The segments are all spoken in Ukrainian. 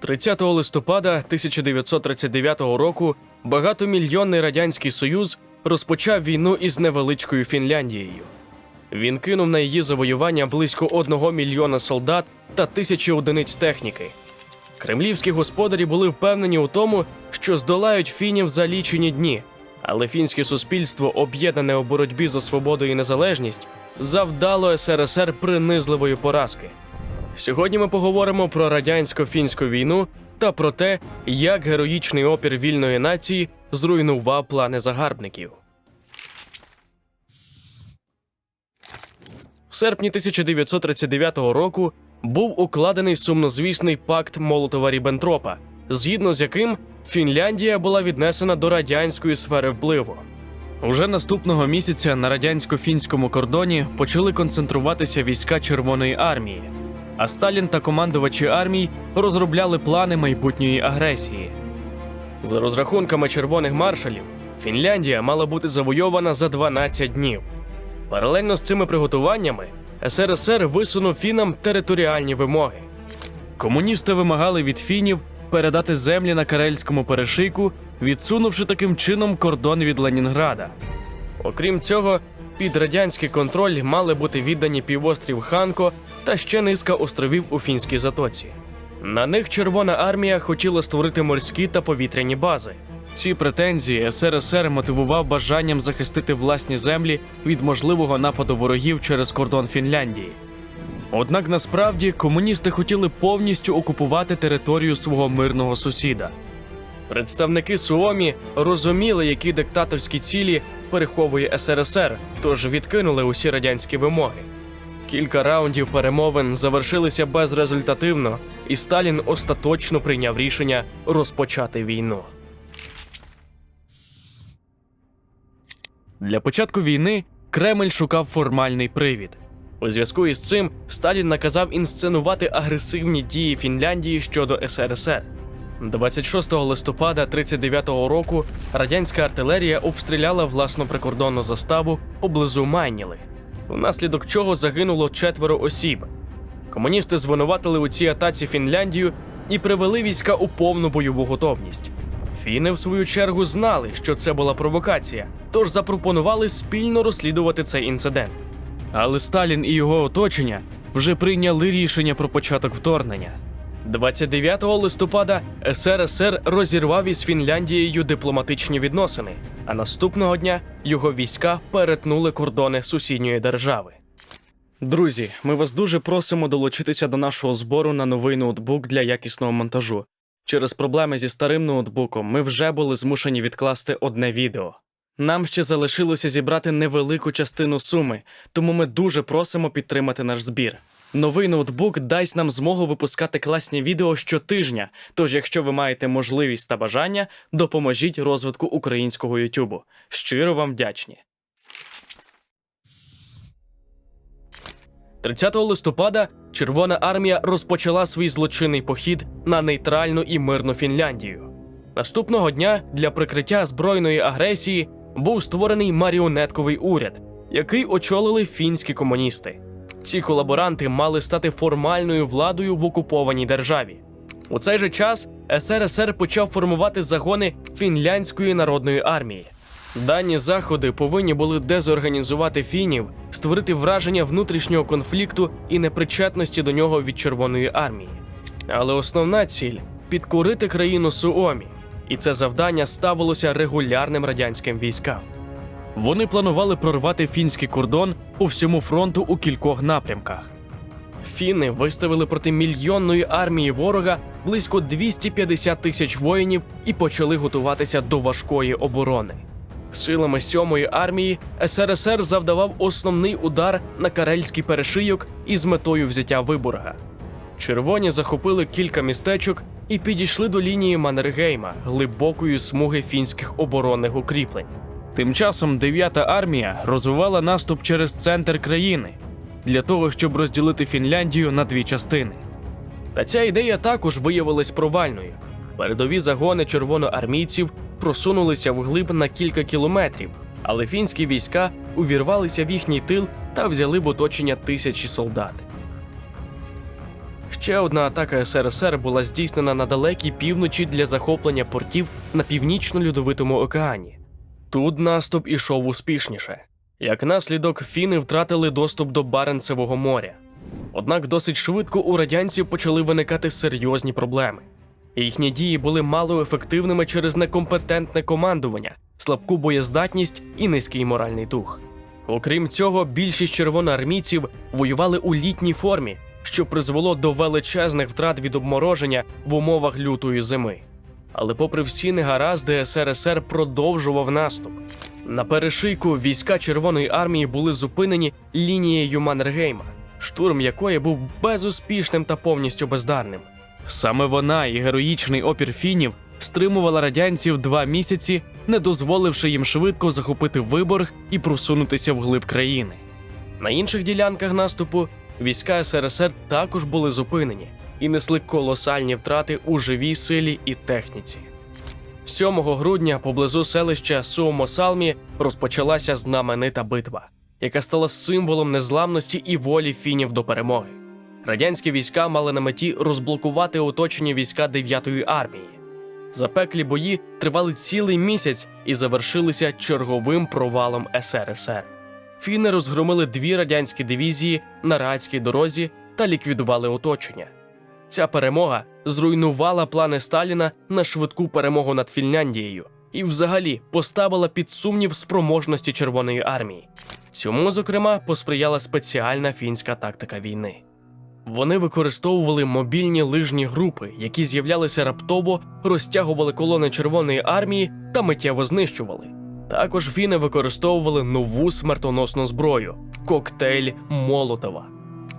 30 листопада 1939 року багатомільйонний радянський союз розпочав війну із невеличкою Фінляндією. Він кинув на її завоювання близько одного мільйона солдат та тисячі одиниць техніки. Кремлівські господарі були впевнені у тому, що здолають фінів за лічені дні, але фінське суспільство, об'єднане у боротьбі за свободу і незалежність, завдало СРСР принизливої поразки. Сьогодні ми поговоримо про радянсько-фінську війну та про те, як героїчний опір вільної нації зруйнував плани загарбників. В серпні 1939 року був укладений сумнозвісний пакт Молотова Ріббентропа, згідно з яким Фінляндія була віднесена до радянської сфери впливу. Уже наступного місяця на радянсько-фінському кордоні почали концентруватися війська Червоної армії, а Сталін та командувачі армій розробляли плани майбутньої агресії. За розрахунками червоних маршалів, Фінляндія мала бути завойована за 12 днів. Паралельно з цими приготуваннями СРСР висунув фінам територіальні вимоги. Комуністи вимагали від фінів передати землі на карельському перешийку, відсунувши таким чином кордон від Ленінграда. Окрім цього, під радянський контроль мали бути віддані півострів Ханко та ще низка островів у фінській затоці. На них Червона армія хотіла створити морські та повітряні бази. Ці претензії СРСР мотивував бажанням захистити власні землі від можливого нападу ворогів через кордон Фінляндії. Однак насправді комуністи хотіли повністю окупувати територію свого мирного сусіда. Представники Суомі розуміли, які диктаторські цілі переховує СРСР, тож відкинули усі радянські вимоги. Кілька раундів перемовин завершилися безрезультативно, і Сталін остаточно прийняв рішення розпочати війну. Для початку війни Кремль шукав формальний привід. У зв'язку із цим Сталін наказав інсценувати агресивні дії Фінляндії щодо СРСР. 26 листопада 39-го року радянська артилерія обстріляла власну прикордонну заставу поблизу Майніли, внаслідок чого загинуло четверо осіб. Комуністи звинуватили у цій атаці Фінляндію і привели війська у повну бойову готовність. Фіни, в свою чергу, знали, що це була провокація, тож запропонували спільно розслідувати цей інцидент. Але Сталін і його оточення вже прийняли рішення про початок вторгнення. 29 листопада СРСР розірвав із Фінляндією дипломатичні відносини, а наступного дня його війська перетнули кордони сусідньої держави. Друзі, ми вас дуже просимо долучитися до нашого збору на новий ноутбук для якісного монтажу. Через проблеми зі старим ноутбуком ми вже були змушені відкласти одне відео. Нам ще залишилося зібрати невелику частину суми, тому ми дуже просимо підтримати наш збір. Новий ноутбук дасть нам змогу випускати класні відео щотижня. Тож, якщо ви маєте можливість та бажання, допоможіть розвитку українського Ютубу. Щиро вам вдячні. 30 листопада Червона армія розпочала свій злочинний похід на нейтральну і мирну Фінляндію. Наступного дня для прикриття збройної агресії був створений маріонетковий уряд, який очолили фінські комуністи. Ці колаборанти мали стати формальною владою в окупованій державі. У цей же час СРСР почав формувати загони фінляндської народної армії. Дані заходи повинні були дезорганізувати фінів, створити враження внутрішнього конфлікту і непричетності до нього від Червоної армії. Але основна ціль підкорити країну Суомі, і це завдання ставилося регулярним радянським військам. Вони планували прорвати фінський кордон по всьому фронту у кількох напрямках. Фіни виставили проти мільйонної армії ворога близько 250 тисяч воїнів і почали готуватися до важкої оборони. Силами сьомої армії СРСР завдавав основний удар на карельський перешийок із метою взяття Виборга. Червоні захопили кілька містечок і підійшли до лінії Маннергейма, глибокої смуги фінських оборонних укріплень. Тим часом 9-та армія розвивала наступ через центр країни для того, щоб розділити Фінляндію на дві частини. Та ця ідея також виявилась провальною. Передові загони червоноармійців просунулися вглиб на кілька кілометрів, але фінські війська увірвалися в їхній тил та взяли в оточення тисячі солдат. Ще одна атака СРСР була здійснена на далекій півночі для захоплення портів на північно-льодовитому океані. Тут наступ ішов успішніше. Як наслідок, фіни втратили доступ до Баренцевого моря. Однак досить швидко у радянців почали виникати серйозні проблеми. Їхні дії були мало ефективними через некомпетентне командування, слабку боєздатність і низький моральний дух. Окрім цього, більшість червоноармійців воювали у літній формі, що призвело до величезних втрат від обмороження в умовах лютої зими. Але, попри всі негаразди, СРСР продовжував наступ. На перешийку війська Червоної армії були зупинені лінією Маннергейма, штурм якої був безуспішним та повністю бездарним. Саме вона і героїчний опір фінів стримувала радянців два місяці, не дозволивши їм швидко захопити виборг і просунутися вглиб країни. На інших ділянках наступу війська СРСР також були зупинені і несли колосальні втрати у живій силі і техніці. 7 грудня поблизу селища Суомосалмі розпочалася знаменита битва, яка стала символом незламності і волі фінів до перемоги. Радянські війська мали на меті розблокувати оточені війська 9-ї армії. Запеклі бої тривали цілий місяць і завершилися черговим провалом СРСР. Фіни розгромили дві радянські дивізії на Радській дорозі та ліквідували оточення. Ця перемога зруйнувала плани Сталіна на швидку перемогу над Фінляндією і, взагалі, поставила під сумнів спроможності Червоної армії. Цьому, зокрема, посприяла спеціальна фінська тактика війни. Вони використовували мобільні лижні групи, які з'являлися раптово, розтягували колони Червоної армії та миттєво знищували. Також фіни використовували нову смертоносну зброю коктейль Молотова.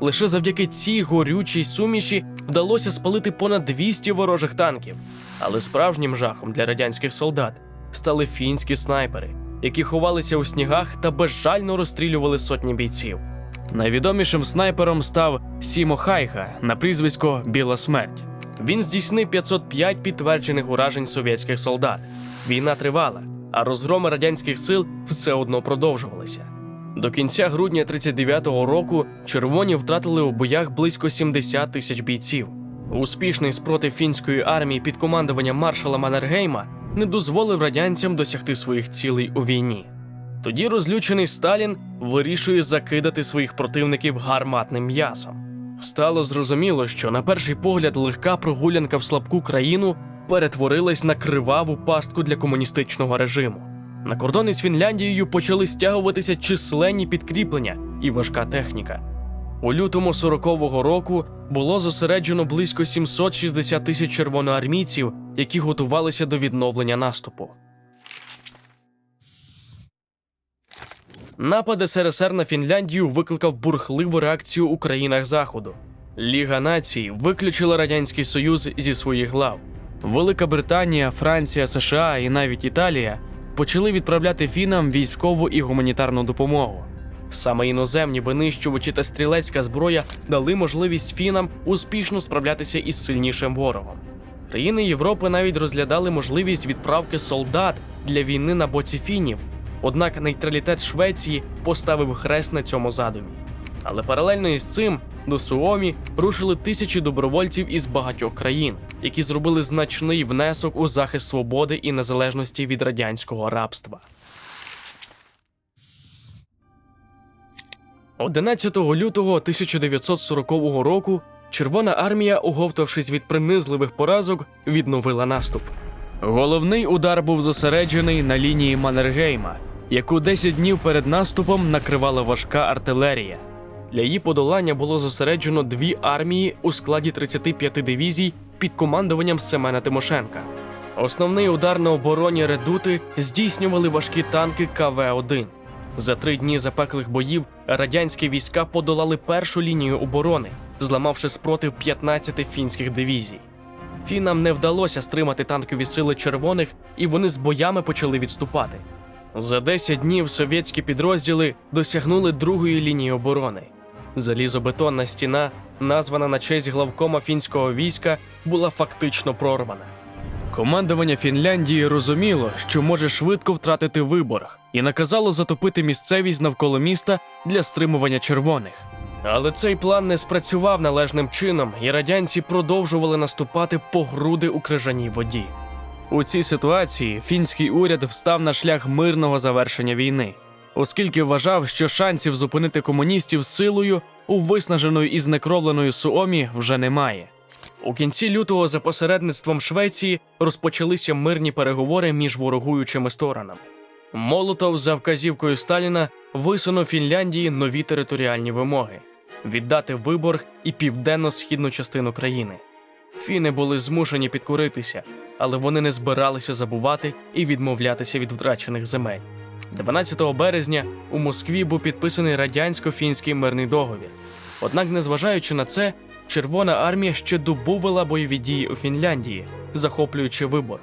Лише завдяки цій горючій суміші вдалося спалити понад 200 ворожих танків. Але справжнім жахом для радянських солдат стали фінські снайпери, які ховалися у снігах та безжально розстрілювали сотні бійців. Найвідомішим снайпером став Сімо Хайха на прізвисько Біла Смерть. Він здійснив 505 підтверджених уражень совєтських солдат. Війна тривала, а розгроми радянських сил все одно продовжувалися. До кінця грудня 39-го року червоні втратили у боях близько 70 тисяч бійців. Успішний спротив фінської армії під командуванням маршала Маннергейма не дозволив радянцям досягти своїх цілей у війні. Тоді розлючений Сталін вирішує закидати своїх противників гарматним м'ясом. Стало зрозуміло, що на перший погляд легка прогулянка в слабку країну перетворилась на криваву пастку для комуністичного режиму. На кордони з Фінляндією почали стягуватися численні підкріплення і важка техніка. У лютому 40-го року було зосереджено близько 760 тисяч червоноармійців, які готувалися до відновлення наступу. Напад СРСР на Фінляндію викликав бурхливу реакцію у країнах Заходу. Ліга націй виключила Радянський Союз зі своїх глав. Велика Британія, Франція, США і навіть Італія почали відправляти фінам військову і гуманітарну допомогу. Саме іноземні винищувачі та стрілецька зброя дали можливість фінам успішно справлятися із сильнішим ворогом. Країни Європи навіть розглядали можливість відправки солдат для війни на боці фінів. Однак нейтралітет Швеції поставив хрест на цьому задумі. Але паралельно із цим до Суомі рушили тисячі добровольців із багатьох країн, які зробили значний внесок у захист свободи і незалежності від радянського рабства. 11 лютого 1940 року Червона армія, оговтавшись від принизливих поразок, відновила наступ. Головний удар був зосереджений на лінії Маннергейма, яку 10 днів перед наступом накривала важка артилерія. Для її подолання було зосереджено дві армії у складі 35 дивізій під командуванням Семена Тимошенка. Основний удар на обороні редути здійснювали важкі танки КВ-1. За три дні запеклих боїв радянські війська подолали першу лінію оборони, зламавши спротив 15 фінських дивізій. Фінам не вдалося стримати танкові сили червоних, і вони з боями почали відступати. За 10 днів совєтські підрозділи досягнули другої лінії оборони. Залізобетонна стіна, названа на честь главкома фінського війська, була фактично прорвана. Командування Фінляндії розуміло, що може швидко втратити виборг, і наказало затопити місцевість навколо міста для стримування червоних. Але цей план не спрацював належним чином, і радянці продовжували наступати по груди у крижаній воді. У цій ситуації фінський уряд встав на шлях мирного завершення війни, оскільки вважав, що шансів зупинити комуністів силою у виснаженої і знекровленої Суомі вже немає. У кінці лютого за посередництвом Швеції розпочалися мирні переговори між ворогуючими сторонами. Молотов за вказівкою Сталіна висунув Фінляндії нові територіальні вимоги віддати Виборг і південно-східну частину країни. Фіни були змушені підкоритися, але вони не збиралися забувати і відмовлятися від втрачених земель. 12 березня у Москві був підписаний радянсько-фінський мирний договір. Однак, незважаючи на це, Червона армія ще добу вела бойові дії у Фінляндії, захоплюючи Виборг.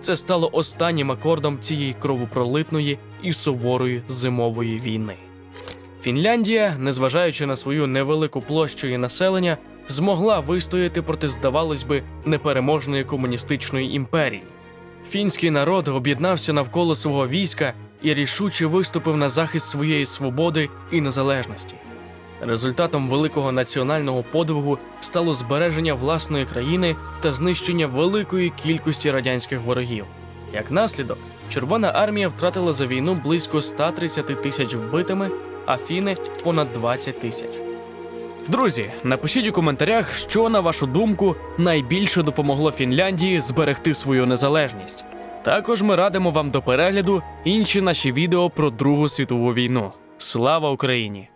Це стало останнім акордом цієї кровопролитної і суворої зимової війни. Фінляндія, незважаючи на свою невелику площу і населення, змогла вистояти проти, здавалось би, непереможної комуністичної імперії. Фінський народ об'єднався навколо свого війська і рішуче виступив на захист своєї свободи і незалежності. Результатом великого національного подвигу стало збереження власної країни та знищення великої кількості радянських ворогів. Як наслідок, Червона армія втратила за війну близько 130 тисяч вбитими, а фіни понад 20 тисяч. Друзі, напишіть у коментарях, що на вашу думку найбільше допомогло Фінляндії зберегти свою незалежність. Також ми радимо вам до перегляду інші наші відео про Другу світову війну. Слава Україні!